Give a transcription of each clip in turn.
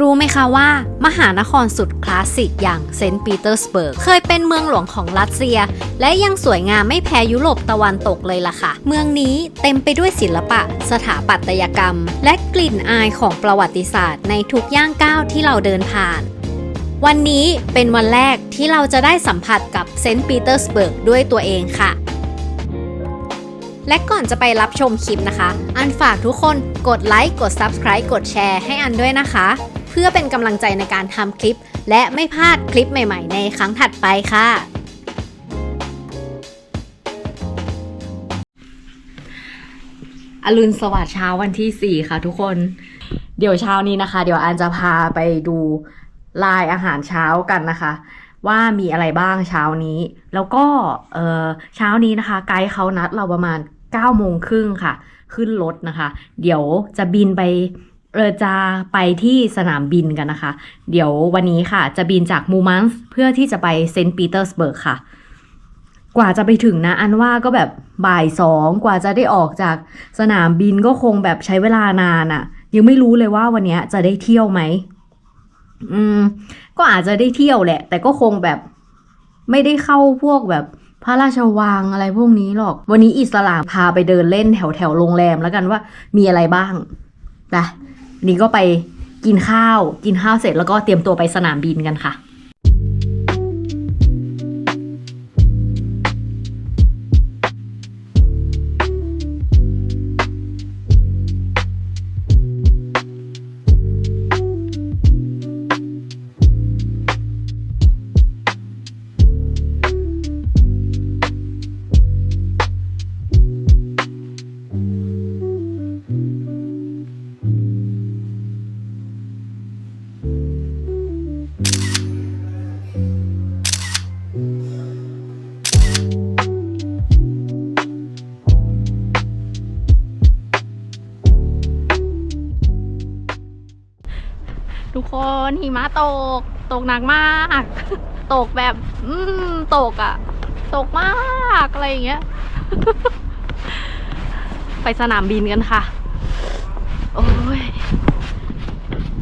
รู้ไหมคะว่า มหานครสุดคลาสสิกอย่างเซนต์ปีเตอร์สเบิร์กเคยเป็นเมืองหลวงของรัสเซีย และยังสวยงามไม่แพ้ยุโรปตะวันตกเลยล่ะค่ะ เมืองนี้เต็มไปด้วยศิลปะ สถาปัตยกรรม และกลิ่นอายของประวัติศาสตร์ในทุกย่างก้าวที่เราเดินผ่าน วันนี้เป็นวันแรกที่เราจะได้สัมผัสกับเซนต์ปีเตอร์สเบิร์กด้วยตัวเองค่ะและก่อนจะไปรับชมคลิปนะคะ อันฝากทุกคนกดไลค์ กด Subscribe กดแชร์ให้อันด้วยนะคะ พื่อเป็นกำลังใจในการทำคลิป และไม่พลาดคลิปใหม่ ๆ ในครั้งถัดไปค่ะอรุณสวัสดิ์เช้าวันที่ 4 ค่ะทุกคน เดี๋ยวเช้านี้นะคะ เดี๋ยวอันจะพาไปดูลายอาหารเช้ากันนะคะ ว่ามีอะไรบ้างเช้านี้ แล้วก็เเช้านี้นะคะ ไกด์เขานัดเราประมาณ9โมงครึ่งค่ะ ขึ้นรถนะคะ เดี๋ยวจะบินไป เออจะไปที่สนามบินกันนะคะ เดี๋ยววันนี้ค่ะ จะบินจากมูมันส์เพื่อที่จะไปเซนต์ปีเตอร์สเบิร์กค่ะ กว่าจะไปถึงนะ อันว่าก็แบบบ่ายสองกว่าจะได้ออกจากสนามบินก็คงแบบใช้เวลานานอะ่ะ ยังไม่รู้เลยว่าวันนี้จะได้เที่ยวไหมอืม ก็อาจจะได้เที่ยวแหละ แต่ก็คงแบบไม่ได้เข้าพวกแบบพระราชวังอะไรพวกนี้หรอก วันนี้อิสลามพาไปเดินเล่นแถวแถวโรงแรมแล้วกันว่ามีอะไรบ้างไป นี่ก็ไปกินข้าว กินข้าวเสร็จแล้วก็เตรียมตัวไปสนามบินกันค่ะ มะตก ตกหนักมาก ตกแบบ อืมตกอะ่ะ ตกมากอะไรอย่างเงี้ย ไปสนามบินกันค่ะ โอ้ย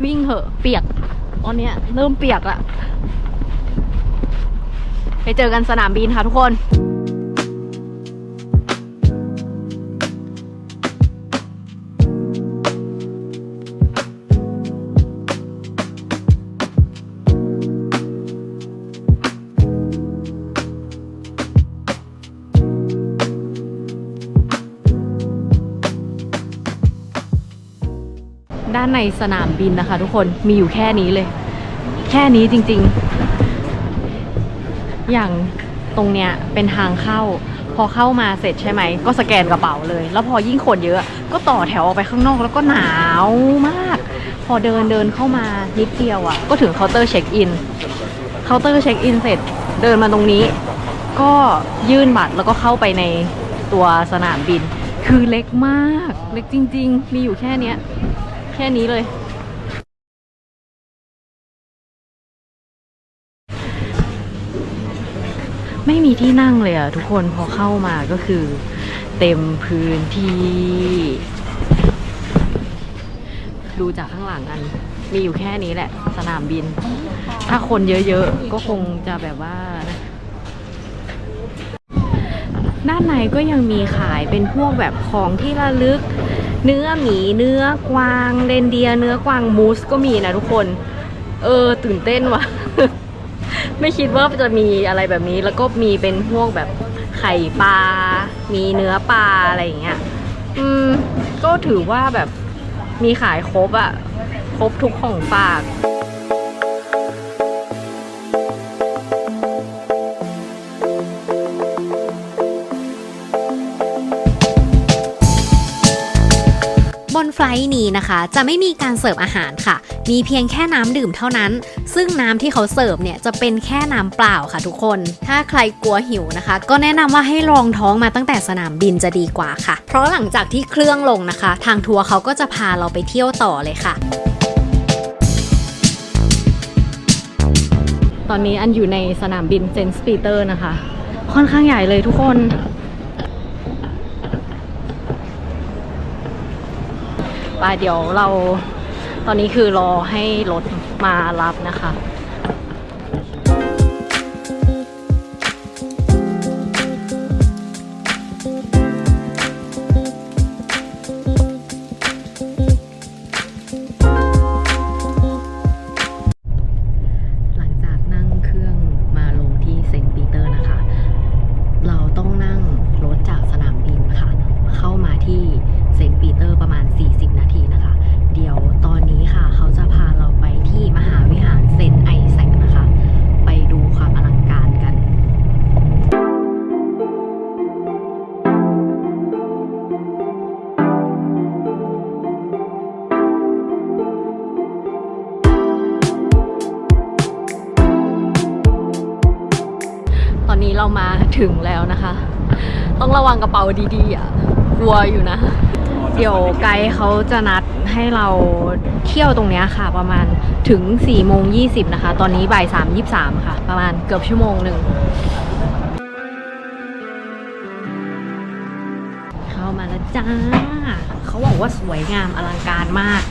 วิ่งเหอะ เปียกตอนเนี้ย เริ่มเปียกละไปเจอกันสนามบินค่ะทุกคน สนามบินนะคะ ทุกคนมีอยู่แค่นี้เลย แค่นี้จริงๆ อย่างตรงเนี้ยเป็นทางเข้า พอเข้ามาเสร็จใช่ไหม ก็สแกนกระเป๋าเลย แล้วพอยิ่งคนเยอะ ก็ต่อแถวออกไปข้างนอกแล้วก็หนาวมาก พอเดินเดินเข้ามานิดเดียวอะ่ะ ก็ถึงเคาน์เตอร์เช็คอินเคาน์เตอร์เช็คอินเสร็จเดินมาตรงนี้ ก็ยื่นบัตรแล้วก็เข้าไปในตัวสนามบิน คือเล็กมาก เล็กจริง ๆ มีอยู่แค่เนี้ย แค่นี้เลย ไม่มีที่นั่งเลยอะทุกคนพอเข้ามาก็คือ เต็มพื้นที่ ดูจากข้างหลังกัน มีอยู่แค่นี้แหละ สนามบิน ถ้าคนเยอะๆ ก็คงจะแบบว่าด้านในก็ยังมีขายเป็นพวกแบบของที่ระลึก เนื้อหมีเนื้อกวางเรนเดียเนื้อกวางมูสก็มีนะทุกคน เออ ตื่นเต้นว่ะ ไม่คิดว่าจะมีอะไรแบบนี้แล้วก็มีเป็นพวกแบบไข่ปลา มีเนื้อปลาอะไรอย่างเงี้ย อืม ก็ถือว่าแบบมีขายครบอะครบทุกของฝาก ต์นี้นะคะ จะไม่มีการเสิร์ฟอาหารค่ะ มีเพียงแค่น้ำดื่มเท่านั้น ซึ่งน้ำที่เขาเสิร์ฟเนี่ยจะเป็นแค่น้ำเปล่าค่ะทุกคน ถ้าใครกลัวหิวนะคะ ก็แนะนำว่าให้ลองท้องมาตั้งแต่สนามบินจะดีกว่าค่ะ เพราะหลังจากที่เครื่องลงนะคะ ทางทัวร์เขาก็จะพาเราไปเที่ยวต่อเลยค่ะตอนนี้อันอยู่ในสนามบินเซนต์ปีเตอร์นะคะ ค่อนข้างใหญ่เลยทุกคน ไปเดี๋ยวเราตอนนี้คือรอให้รถมารับนะคะ กระเป๋าดีๆอะกลัวอยู่นะ เดี๋ยวไกด์เขาจะนัดให้เราเที่ยวตรงเนี้ยค่ะ ประมาณถึง4โมง20นะคะ ตอนนี้บ่าย3 23ค่ะ ประมาณเกือบชั่วโมงหนึ่งเข้ามาแล้วจ้า เขาบอกว่าสวยงามอลังการมาก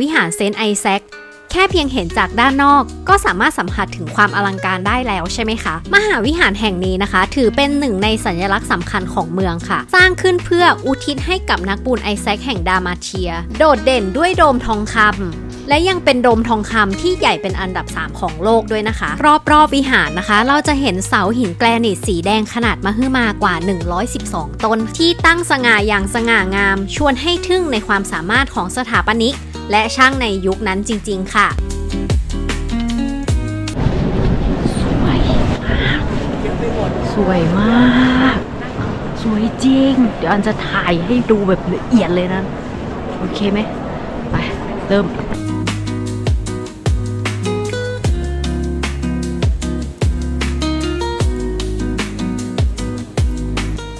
วิหารเซนต์ไอแซคแค่เพียงเห็นจากด้านนอกก็สามารถสัมผัสถึงความอลังการได้แล้วใช่ไหมคะ มหาวิหารแห่งนี้นะคะ ถือเป็นหนึ่งในสัญลักษณ์สำคัญของเมืองค่ะ สร้างขึ้นเพื่ออุทิศให้กับนักบุญไอแซคแห่งดามาเชีย โดดเด่นด้วยโดมทองคำ และยังเป็นโดมทองคำที่ใหญ่เป็นอันดับ 3 ของโลกด้วยนะคะ รอบๆวิหารนะคะ เราจะเห็นเสาหินแกรนิตสีแดงขนาดมหึมากว่า 112 ต้น ที่ตั้งสง่าอย่างสง่างาม ชวนให้ทึ่งในความสามารถของสถาปนิก และช่างในยุคนั้นจริง ๆ ค่ะสวยมาก สวยจริง เดี๋ยวอันจะถ่ายให้ดูแบบละเอียดเลยนะ โอเคไหม เริ่ม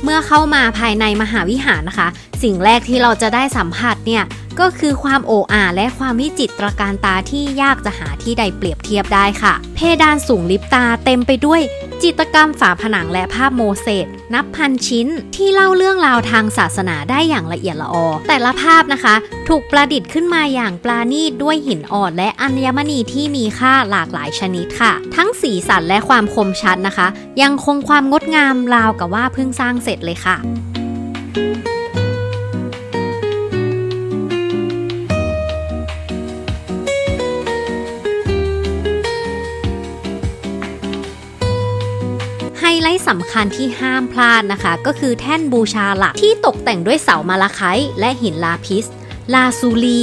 เมื่อเข้ามาภายในมหาวิหารนะคะ สิ่งแรกที่เราจะได้สัมผัสเนี่ยก็คือความโอ้อาและความวิจิตรการตาที่ยากจะหาที่ใดเปรียบเทียบได้ค่ะ เพดานสูงลิบตาเต็มไปด้วย จิตรกรรมฝาผนังและภาพโมเสสนับพันชิ้นที่เล่าเรื่องราวทางศาสนาได้อย่างละเอียดละออ แต่ละภาพนะคะ ถูกประดิษฐ์ขึ้นมาอย่างปราณีตด้วยหินอ่อนและอัญมณีที่มีค่าหลากหลายชนิดค่ะ ทั้งสีสันและความคมชัดนะคะ ยังคงความงดงามราวกับว่าเพิ่งสร้างเสร็จเลยค่ะไฮ สำคัญที่ห้ามพลาดนะคะ ก็คือแท่นบูชาหลักที่ตกแต่งด้วยเสามาลาไคและหินลาพิสลาซูลี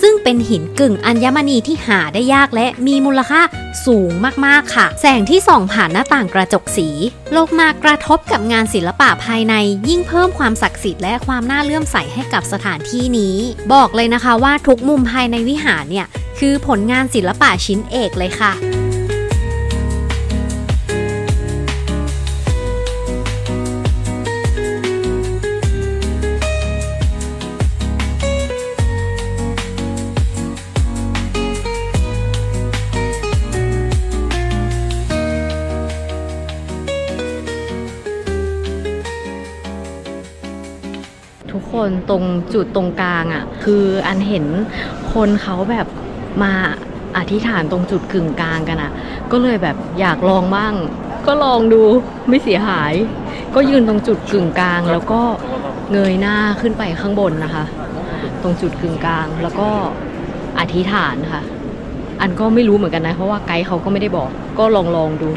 ซึ่งเป็นหินกึ่งอัญมณีที่หาได้ยากและมีมูลค่าสูงมากๆค่ะ แสงที่ส่องผ่านหน้าต่างกระจกสี ลงมากระทบกับงานศิลปะภายใน ยิ่งเพิ่มความศักดิ์สิทธิ์และความน่าเลื่อมใสให้กับสถานที่นี้ บอกเลยนะคะว่าทุกมุมภายในวิหารเนี่ย คือผลงานศิลปะชิ้นเอกเลยค่ะ นตรงจุดตรงกลางอะ่ะ คืออันเห็นคนเขาแบบมาอธิษฐานตรงจุดกึ่งกลางกันอะ่ะ ก็เลยแบบอยากลองบ้าง ก็ลองดูไม่เสียหาย ก็ยืนตรงจุดกึ่งกลาง แล้วก็เงยหน้าขึ้นไปข้างบนนะคะ ตรงจุดกึ่งกลางแล้วก็อธิษฐานค่ะ อันก็ไม่รู้เหมือนกันนะ เพราะว่าไกด์เขาก็ไม่ได้บอก ก็ลองลองดู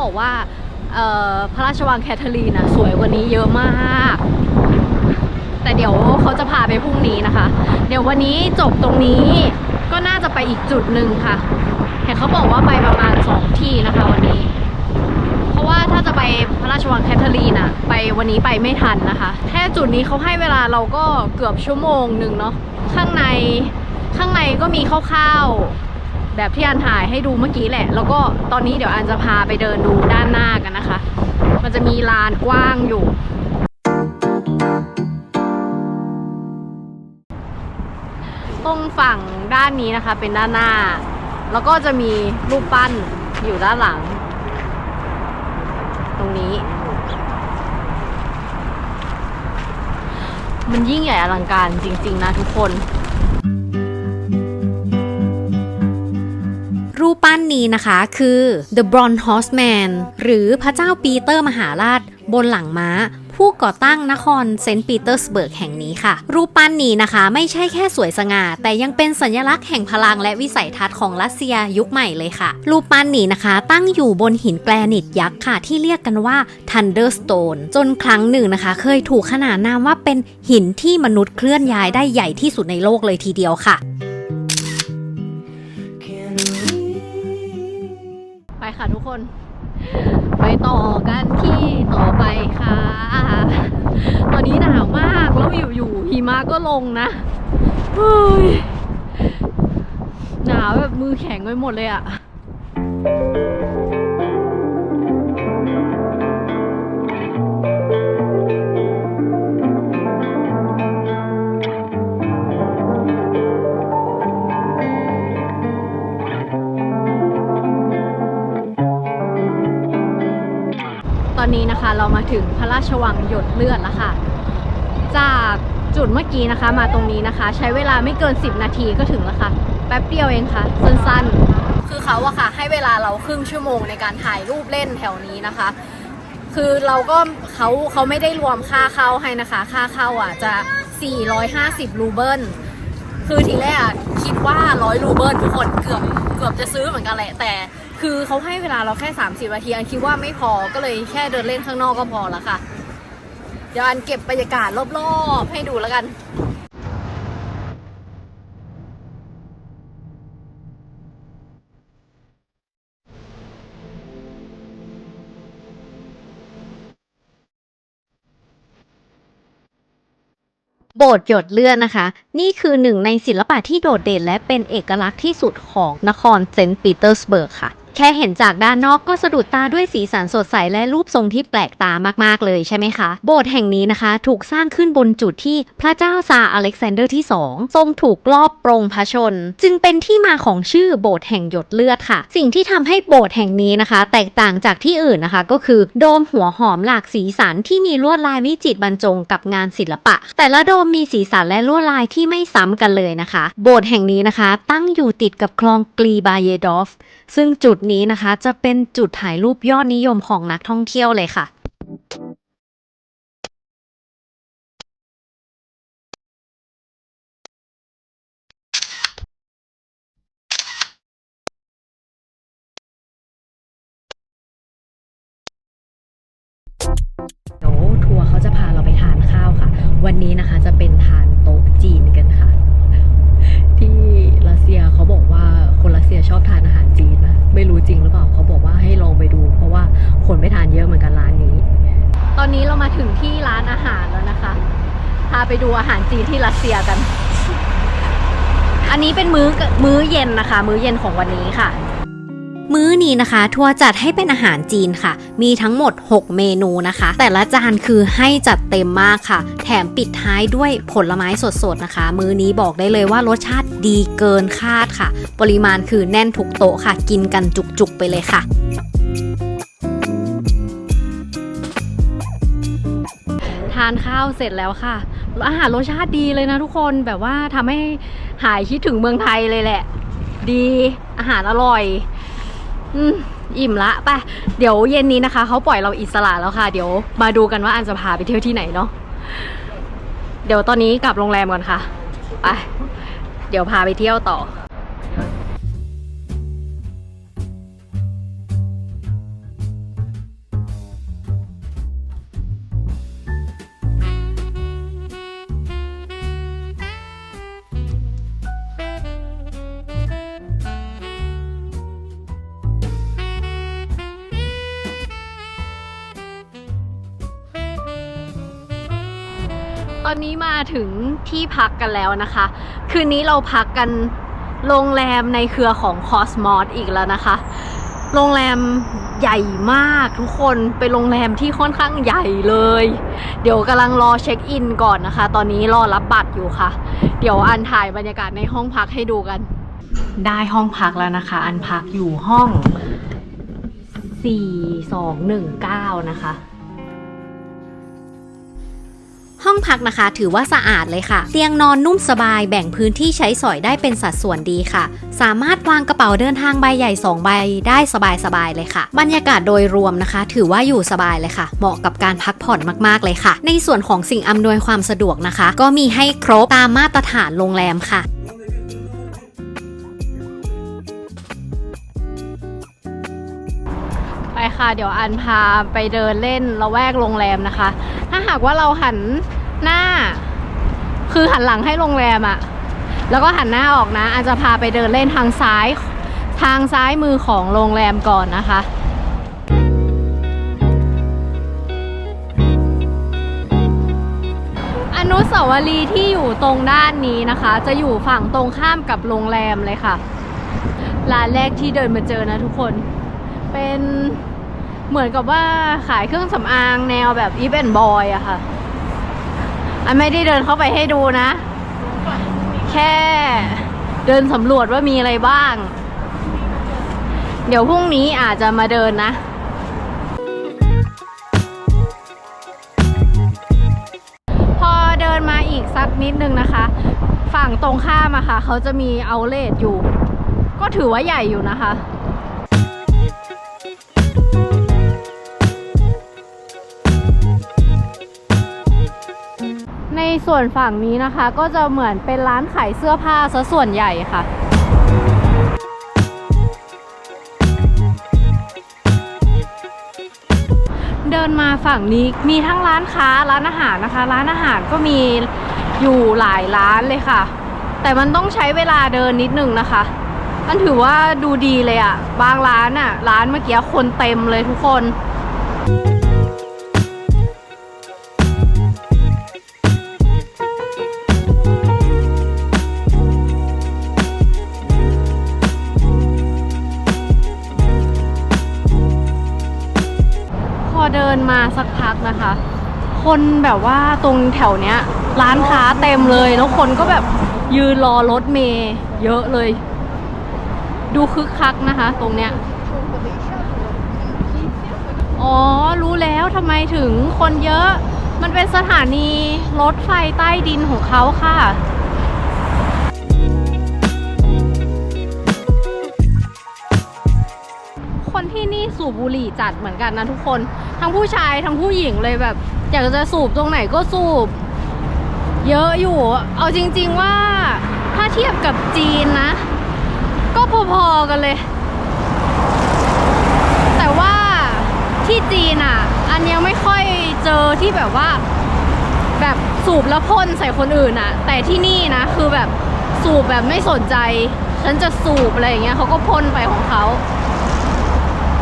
บอกว่าพระราชวังแคทเธอรีนนะสวยกว่านี้เยอะมาก แต่เดี๋ยวเขาจะพาไปพรุ่งนี้นะคะ เดี๋ยววันนี้จบตรงนี้ก็น่าจะไปอีกจุดหนึ่งค่ะเห็นเขาบอกว่าไปประมาณสองที่นะคะวันนี้ขราะว่าถ้าจะไปพระราชวังแคทเธอรีนอะไปวันนี้ไปไม่ทันนะคะ แค่จุดนี้เขาให้เวลาเราก็เกือบชั่วโมงหนึ่งเนาะข้างในข้างในก็มีคร่าวๆ แบบที่อันถ่ายให้ดูเมื่อกี้แหละ แล้วก็ตอนนี้เดี๋ยวอันจะพาไปเดินดูด้านหน้ากันนะคะ มันจะมีลานกว้างอยู่ ตรงฝั่งด้านนี้นะคะเป็นด้านหน้า แล้วก็จะมีรูปปั้นอยู่ด้านหลัง ตรงนี้ มันยิ่งใหญ่อลังการจริง ๆ นะทุกคน รูปปั้นนี้นะคะคือ The Bronze Horseman หรือพระเจ้าปีเตอร์มหาราชบนหลังม้าผู้ก่อตั้งนครเซนต์ปีเตอร์สเบิร์กแห่งนี้ค่ะ รูปปั้นนี้นะคะ ไม่ใช่แค่สวยสง่า แต่ยังเป็นสัญลักษณ์แห่งพลังและวิสัยทัศน์ของรัสเซียยุคใหม่เลยค่ะ รูปปั้นนี้นะคะ ตั้งอยู่บนหินแกรนิตยักษ์ค่ะ ที่เรียกกันว่า Thunderstone จนครั้งหนึ่งนะคะ เคยถูกขนานนามว่าเป็นหินที่มนุษย์เคลื่อนย้ายได้ใหญ่ที่สุดในโลกเลยทีเดียวค่ะ ค่ะทุกคน ไปต่อกันที่ต่อไปค่ะ ตอนนี้หนาวมากแล้วอยู่ๆหิมะก็ลงนะเฮ้ยหนาวแบบมือแข็งไปหมดเลยอะ่ะ เรามาถึงพระราชวังหยดเลือดแล้วค่ะ จากจุดเมื่อกี้นะคะ มาตรงนี้นะคะ ใช้เวลาไม่เกิน 10 นาทีก็ถึงแล้วค่ะ แป๊บเดียวเองค่ะ สั้นๆ คือเขาอะค่ะ ให้เวลาเราครึ่งชั่วโมงในการถ่ายรูปเล่นแถวนี้นะคะ คือเราก็เขาเขาไม่ได้รวมค่าเข้าให้นะคะ ค่าเข้าอะจะ 450 รูเบิลคือทีแรกคิดว่า 100 รูเบิลทุกคนเกือบเกือบจะซื้อเหมือนกันแหละแต่ คือเขาให้เวลาเราแค่ 30นาทีอันคิดว่าไม่พอก็เลยแค่เดินเล่นข้างนอกก็พอล้วค่ะ เดี๋ยวอันเก็บบรรยากาศรอบๆให้ดูแล้วกันโบสถ์หยดเลือดนะคะ นี่คือหนึ่งในศิลปะที่โดดเด่นและเป็นเอกลักษณ์ที่สุดของนครเซนต์ปีเตอร์สเบิร์กค่ะ แค่เห็นจากด้านนอกก็สะดุดตาด้วยสีสันสดใสและรูปทรงที่แปลกตามากๆเลยใช่ไหมคะ โบสถ์แห่งนี้นะคะ ถูกสร้างขึ้นบนจุดที่พระเจ้าซาอเล็กซานเดอร์ที่ 2 ทรงถูกลอบปรงพระชน จึงเป็นที่มาของชื่อโบสถ์แห่งหยดเลือดค่ะ สิ่งที่ทำให้โบสถ์แห่งนี้นะคะ แตกต่างจากที่อื่นนะคะ ก็คือโดมหัวหอมหลากสีสันที่มีลวดลายวิจิตรบรรจงกับงานศิลปะ แต่ละโดมมีสีสันและลวดลายที่ไม่ซ้ำกันเลยนะคะ โบสถ์แห่งนี้นะคะ ตั้งอยู่ติดกับคลองกลีบาเยดอฟซึ่งจุดนี้นะคะ จะเป็นจุดถ่ายรูปยอดนิยมของนักท่องเที่ยวเลยค่ะเดี๋ยวทัวร์เขาจะพาเราไปทานข้าวค่ะ วันนี้นะคะจะเป็นทานโต๊ะจีนกันค่ะ ที่รัสเซียเขาบอกว่าคนรัสเซียชอบทานอาหาร รือเปล่าเขาบอกว่าให้ลองไปดู เพราะว่าคนไปทานเยอะเหมือนกันร้านนี้ ตอนนี้เรามาถึงที่ร้านอาหารแล้วนะคะ พาไปดูอาหารจีนที่รัสเซียกัน อันนี้เป็นมื้อมื้อเย็นนะคะ มื้อเย็นของวันนี้ค่ะ มื้อนี้นะคะ ทัวร์จัดให้เป็นอาหารจีนค่ะ มีทั้งหมด 6 เมนูนะคะ แต่ละจานคือให้จัดเต็มมากค่ะ แถมปิดท้ายด้วยผลไม้สดๆนะคะ มื้อนี้บอกได้เลยว่ารสชาติดีเกินคาดค่ะ ปริมาณคือแน่นทุกโต๊ะค่ะ กินกันจุกๆไปเลยค่ะทานข้าวเสร็จแล้วค่ะ อาหารรสชาติดีเลยนะทุกคนแบบว่าทำให้หายคิดถึงเมืองไทยเลยแหละ ดีอาหารอร่อย อืมอิ่มละไปเดี๋ยวเย็นนี้นะคะเขาปล่อยเราอิสระแล้วค่ะ เดี๋ยวมาดูกันว่าอันจะพาไปเที่ยวที่ไหนเนาะเดี๋ยวตอนนี้กลับโรงแรมก่อนค่ะไปเดี๋ยวพาไปเที่ยวต่อ ที่พักกันแล้วนะคะ คืนนี้เราพักกันโรงแรมในเครือของคอสมอสอีกแล้วนะคะ โรงแรมใหญ่มากทุกคน เป็นโรงแรมที่ค่อนข้างใหญ่เลย เดี๋ยวกำลังรอเช็คอินก่อนนะคะ ตอนนี้รอรับบัตรอยู่ค่ะ เดี๋ยวอันถ่ายบรรยากาศในห้องพักให้ดูกัน ได้ห้องพักแล้วนะคะ อันพักอยู่ห้อง 4219 นะคะ องพักนะคะ ถือว่าสะอาดเลยค่ะ เตียงนอนนุ่มสบายแบ่งพื้นที่ใช้สอยได้เป็นสัดส่วนดีค่ะ สามารถวางกระเป๋าเดินทางใบใหญ่ 2 ใบได้สบายๆเลยค่ะ บรรยากาศโดยรวมนะคะ ถือว่าอยู่สบายเลยค่ะ เหมาะกับการพักผ่อนมากๆเลยค่ะ ในส่วนของสิ่งอำนวยความสะดวกนะคะ ก็มีให้ครบตามมาตรฐานโรงแรมค่ะไปค่ะ เดี๋ยวอันพาไปเดินเล่นละแวกโรงแรมนะคะ ถ้าหากว่าเราหัน หน้า คือหันหลังให้โรงแรมอะแล้วก็หันหน้าออกนะอันจะพาไปเดินเล่นทางซ้าย ทางซ้ายมือของโรงแรมก่อนนะคะอนุสาวรีย์ที่อยู่ตรงด้านนี้นะคะ จะอยู่ฝั่งตรงข้ามกับโรงแรมเลยค่ะ ร้านแรกที่เดินมาเจอนะทุกคน เป็นเหมือนกับว่าขายเครื่องสำอางแนวแบบอีเวนบอยอะค่ะ อันไม่ได้เดินเข้าไปให้ดูนะ แค่เดินสำรวจว่ามีอะไรบ้าง เดี๋ยวพรุ่งนี้อาจจะมาเดินนะพอเดินมาอีกสักนิดนึงนะคะ ฝั่งตรงข้ามอะค่ะ เขาจะมีเอาเลทอยู่ ก็ถือว่าใหญ่อยู่นะคะ ส่วนฝั่งนี้นะคะก็จะเหมือนเป็นร้านขายเสื้อผ้าซะส่วนใหญ่ค่ะเดินมาฝั่งนี้มีทั้งร้านค้าร้านอาหารนะคะ ร้านอาหารก็มีอยู่หลายร้านเลยค่ะ แต่มันต้องใช้เวลาเดินนิดนึงนะคะ มันถือว่าดูดีเลยอะบางร้านอะร้านเมื่อกี้คนเต็มเลยทุกคนพ นะคะ คนแบบว่าตรงแถวเนี้ย ร้านค้าเต็มเลย แล้วคนก็แบบยืนรอรถเมย์เยอะเลย ดูคึกคักนะคะ ตรงเนี้ยอ๋อ รู้แล้วทำไมถึงคนเยอะ มันเป็นสถานีรถไฟใต้ดินของเขาค่ะ ที่นี่สูบบุหรี่จัดเหมือนกันนะทุกคน ทั้งผู้ชายทั้งผู้หญิงเลยแบบอยากจะสูบตรงไหนก็สูบ เยอะอยู่ เอาจริง ๆว่าถ้าเทียบกับจีนนะ ก็พอๆกันเลย แต่ว่าที่จีนอะ อันยังไม่ค่อยเจอที่แบบว่า แบบสูบแล้วพ่นใส่คนอื่นอะ แต่ที่นี่นะคือแบบสูบแบบไม่สนใจ ฉันจะสูบอะไรอย่างเงี้ยเขาก็พ่นไปของเขา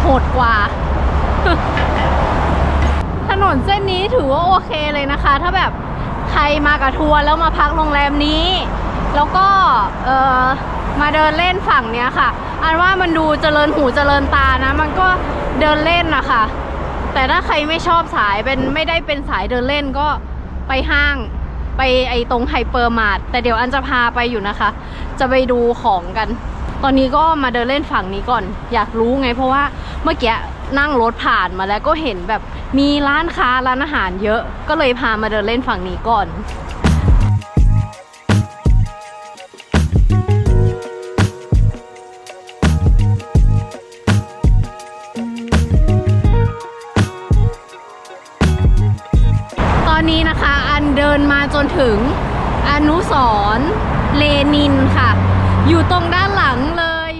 หดกว่า ถนนเส้นนี้ถือว่าโอเคเลยนะคะ ถ้าแบบใครมากับทัวร์แล้วมาพักโรงแรมนี้ แล้วก็เออมาเดินเล่นฝั่งเนี้ยค่ะ อันว่ามันดูเจริญหูเจริญตานะ มันก็เดินเล่นนะคะแต่ถ้าใครไม่ชอบสายเป็นไม่ได้เป็นสายเดินเล่นก็ไปห้างไปไอตรงไฮเปอร์มาร์ทแต่เดี๋ยวอันจะพาไปอยู่นะคะ จะไปดูของกัน ตอนนี้ก็มาเดินเล่นฝั่งนี้ก่อน อยากรู้ไง เพราะว่าเมื่อกี้นั่งรถผ่านมาแล้วก็เห็นแบบมีร้านค้าร้านอาหารเยอะ ก็เลยพามาเดินเล่นฝั่งนี้ก่อนตอนนี้นะคะอันเดินมาจนถึงอนุสรเลนินค่ะ อยู่ตรงด้านหลังเลย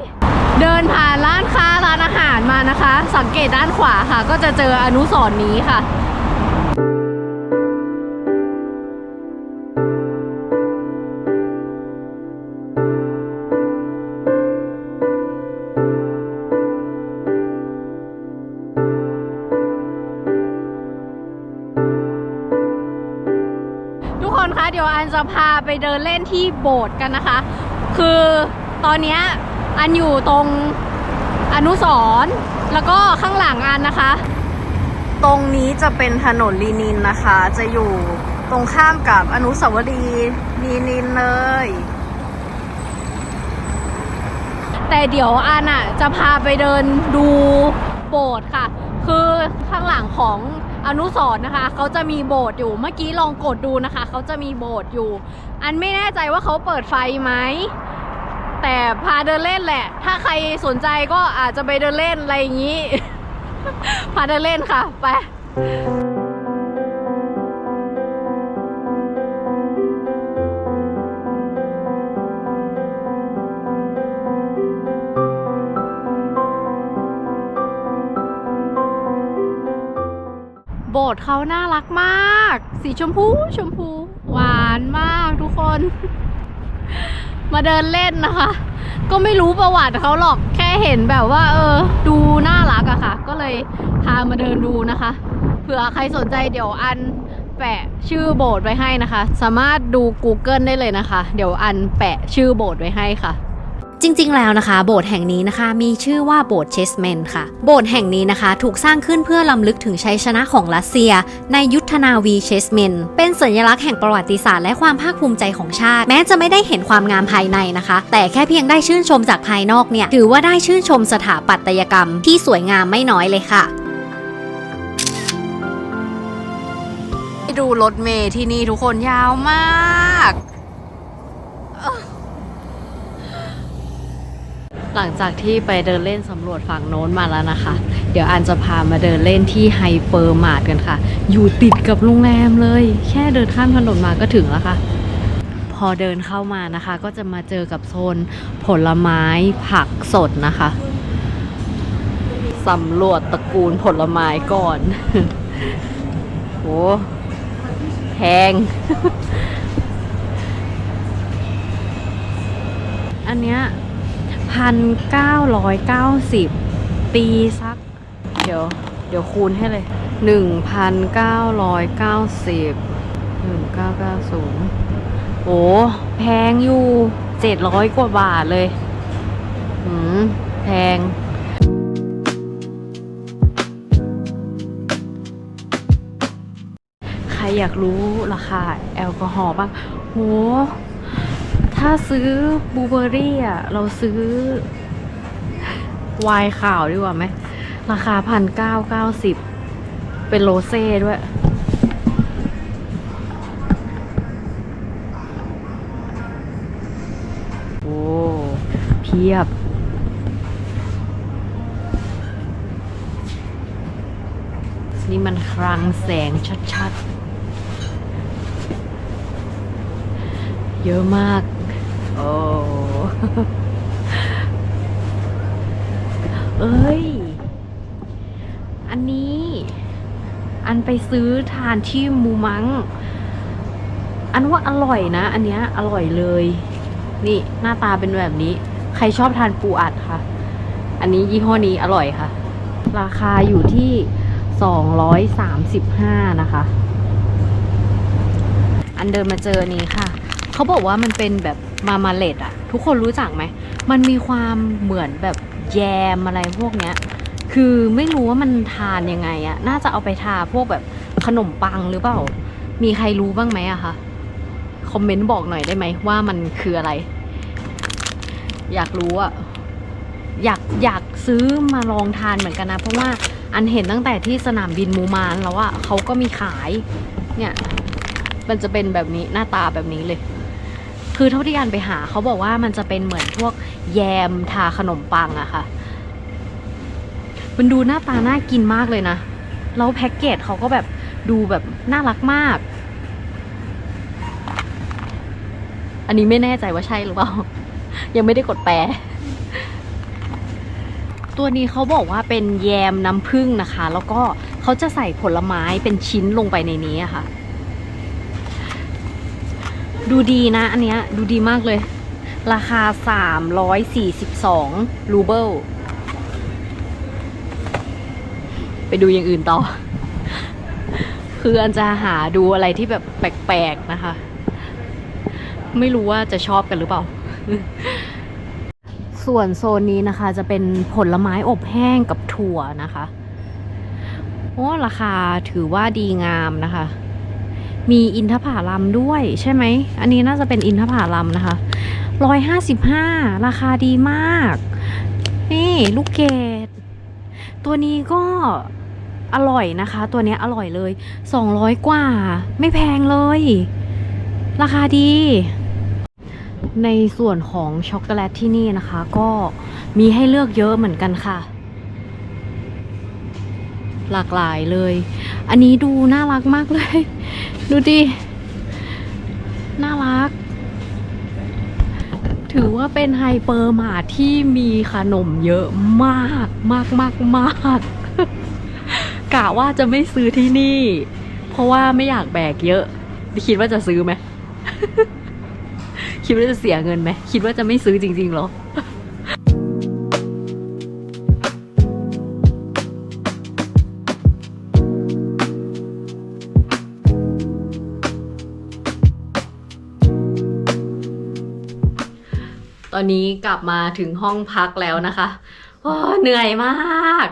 เดินผ่านร้านค้าร้านอาหารมานะคะ สังเกตด้านขวาค่ะ ก็จะเจออนุสรณ์นี้ค่ะทุกคนคะเดี๋ยวอันจะพาไปเดินเล่นที่โบสถ์กันนะคะ คือตอนเนี้ยอันอยู่ตรงอนุสรณ์แล้วก็ข้างหลังอันนะคะ ตรงนี้จะเป็นถนนลีนินนะคะ จะอยู่ตรงข้ามกับอนุสาวรีย์ลีนินเลย แต่เดี๋ยวอันอะจะพาไปเดินดูโบสถ์ค่ะ คือข้างหลังของอนุสรณ์นะคะ เขาจะมีโบสถ์อยู่เมื่อกี้ลองกดดูนะคะ เขาจะมีโบสถ์อยู่ อันไม่แน่ใจว่าเขาเปิดไฟไหม แต่พาเดินเล่นแหละ ถ้าใครสนใจก็อาจจะไปเดินเล่นอะไรอย่างนี้ พาเดินเล่นค่ะ ไปโบสถ์เขาน่ารักมาก สีชมพูชมพู หวานมากทุกคน มาเดินเล่นนะคะ ก็ไม่รู้ประวัติเขาหรอกแค่เห็นแบบว่า เออ ดูน่ารักอะค่ะ ก็เลยพามาเดินดูนะคะเผื่อใครสนใจเดี๋ยวอันแปะชื่อโบสถ์ไว้ให้นะคะ สามารถดู Google ได้เลยนะคะ เดี๋ยวอันแปะชื่อโบสถ์ไว้ให้ค่ะ จริงๆ แล้วนะคะ โบสถ์แห่งนี้นะคะ มีชื่อว่าโบสถ์เชสเมนค่ะ โบสถ์แห่งนี้นะคะ ถูกสร้างขึ้นเพื่อลำลึกถึงชัยชนะของรัสเซีย ในยุทธนาวีเชสเมน เป็นสัญลักษณ์แห่งประวัติศาสตร์และความภาคภูมิใจของชาติ แม้จะไม่ได้เห็นความงามภายในนะคะ แต่แค่เพียงได้ชื่นชมจากภายนอกเนี่ย ถือว่าได้ชื่นชมสถาปัตยกรรม ที่สวยงามไม่น้อยเลยค่ะดูรถเมย์ที่นี่ทุกคนยาวมาก หลังจากที่ไปเดินเล่นสำรวจฝั่งโน้นมาแล้วนะคะ เดี๋ยวอันจะพามาเดินเล่นที่ไฮเปอร์มาร์ทกันค่ะ อยู่ติดกับโรงแรมเลย แค่เดินข้ามถนนมาก็ถึงแล้วค่ะ พอเดินเข้ามานะคะ ก็จะมาเจอกับโซนผลไม้ผักสดนะคะสำรวจตระกูลผลไม้ก่อน โหแพงอันเนี้ย พันเก้าร้อยเก้าสิบตีสัก เดี๋ยว เดี๋ยวคูณให้เลยหนึ่งพันเก้าร้อยเก้าสิบหนึ่งเก้าเก้าศูนย์โอ้แพงอยู่เจ็ดร้อยกว่าบาทเลยหืมแพงใครอยากรู้ราคาแอลกอฮอล์บ้างโห ถ้าซื้อบูเบอร์รี่อะ เราซื้อไวน์ขาวดีกว่าไหม ราคาพันเก้าเก้าสิบเป็นโรเซ่ด้วย โอ้ เพียบนี่มันคลังแสงชัดๆ เยอะมาก โอ้เอ้ย อันนี้ อันไปซื้อทานที่มูมัง อันว่าอร่อยนะ อันเนี้ยอร่อยเลย นี่หน้าตาเป็นแบบนี้ ใครชอบทานปูอัดค่ะ อันนี้ยี่ห้อนี้อร่อยค่ะ ราคาอยู่ที่ 235 นะคะ อันเดินมาเจอนี้ค่ะ เขาบอกว่ามันเป็นแบบ มามาเลดอะทุกคนรู้จักไหม มันมีความเหมือนแบบแยมอะไรพวกเนี้ย คือไม่รู้ว่ามันทานยังไงอะน่าจะเอาไปทาพวกแบบขนมปังหรือเปล่า มีใครรู้บ้างไหมอะคะ คอมเมนต์บอกหน่อยได้ไหมว่ามันคืออะไร อยากรู้อะอยากอยากซื้อมาลองทานเหมือนกันนะ เพราะว่าอันเห็นตั้งแต่ที่สนามบินมูมานแล้วอะเขาก็มีขาย เนี่ย มันจะเป็นแบบนี้หน้าตาแบบนี้เลย คือเท่าที่อันไปหาเขาบอกว่ามันจะเป็นเหมือนพวกแยมทาขนมปังอะค่ะ มันดูหน้าตาน่ากินมากเลยนะ แล้วแพ็กเกจเขาก็แบบดูแบบน่ารักมาก อันนี้ไม่แน่ใจว่าใช่หรือเปล่า ยังไม่ได้กดแปลตัวนี้เขาบอกว่าเป็นแยมน้ำผึ้งนะคะ แล้วก็เขาจะใส่ผลไม้เป็นชิ้นลงไปในนี้อะค่ะ ดูดีนะอันเนี้ยดูดีมากเลย ราคา 342 รูเบิล ไปดูอย่างอื่นต่อ คืออันจะหาดูอะไรที่แบบแปลกๆนะคะ ไม่รู้ว่าจะชอบกันหรือเปล่า ส่วนโซนนี้นะคะจะเป็นผลไม้อบแห้งกับถั่วนะคะ โอ้ราคาถือว่าดีงามนะคะ มีอินทผลัมด้วยใช่ไหม อันนี้น่าจะเป็นอินทผลัมนะคะร้อยห้าสิบห้าราคาดีมาก นี่ลูกเกดตัวนี้ก็อร่อยนะคะ ตัวนี้อร่อยเลยสองร้อยกว่า ไม่แพงเลย ราคาดี ในส่วนของช็อกโกแลตที่นี่นะคะ ก็มีให้เลือกเยอะเหมือนกันค่ะ หลากหลายเลย อันนี้ดูน่ารักมากเลย ดูดิ น่ารัก ถือว่าเป็นไฮเปอร์มาร์ทที่มีขนมเยอะมากมากมากมากกะว่าจะไม่ซื้อที่นี่ เพราะว่าไม่อยากแบกเยอะ คิดว่าจะซื้อไหม คิดว่าจะเสียเงินไหม คิดว่าจะไม่ซื้อจริงๆหรอ นนี้กลับมาถึงห้องพักแล้วนะคะเหนื่อยมาก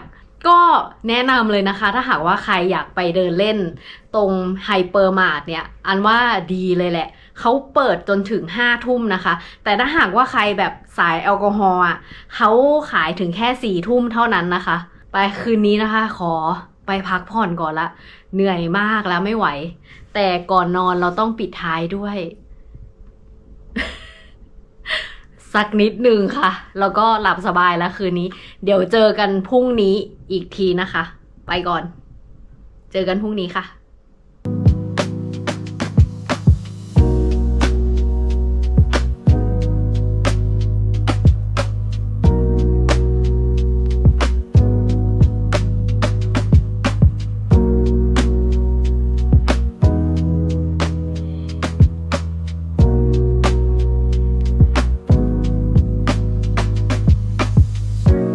ก็แนะนำเลยนะคะ ถ้าหากว่าใครอยากไปเดินเล่น ตรงไฮเปอร์มาร์ทเนี่ย อันว่าดีเลยแหละ เขาเปิดจนถึงห้าทุ่มนะคะ แต่ถ้าหากว่าใครแบบสายแอลกอฮอล์อะเขาขายถึงแค่สี่ทุ่มเท่านั้นนะคะ ไปคืนนี้นะคะ ขอไปพักผ่อนก่อนละ เหนื่อยมากแล้วไม่ไหว แต่ก่อนนอนเราต้องปิดท้ายด้วย สักนิดหนึ่งค่ะ แล้วก็หลับสบายแล้วคืนนี้ เดี๋ยวเจอกันพรุ่งนี้อีกทีนะคะ ไปก่อน เจอกันพรุ่งนี้ค่ะ